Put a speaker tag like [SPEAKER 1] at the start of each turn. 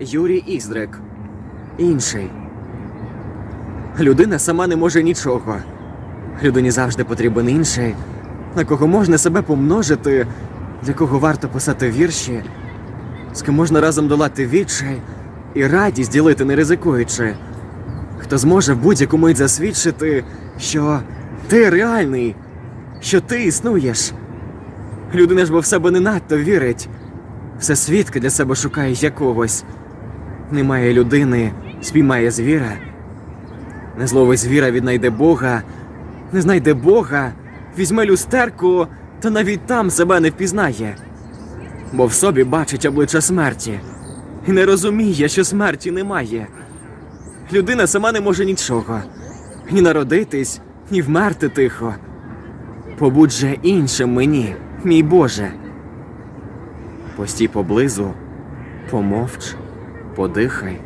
[SPEAKER 1] Юрій Іздрик. Інший. Людина сама не може нічого. Людині завжди потрібен інший, на кого можна себе помножити, для кого варто писати вірші, з ким можна разом долати відчай і радість ділити не ризикуючи. Хто зможе в будь-яку мить засвідчити, що ти реальний, що ти існуєш. Людина ж бо в себе не надто вірить. Все свідки для себе шукає якогось. Немає людини, спіймає звіра. Не зловить звіра, віднайде Бога, не знайде Бога, візьме люстерку, та навіть там себе не впізнає. Бо в собі бачить обличчя смерті і не розуміє, що смерті немає. Людина сама не може нічого ні народитись, ні вмерти тихо. Побудь же іншим мені, мій Боже. Постій поблизу, помовч, подихай,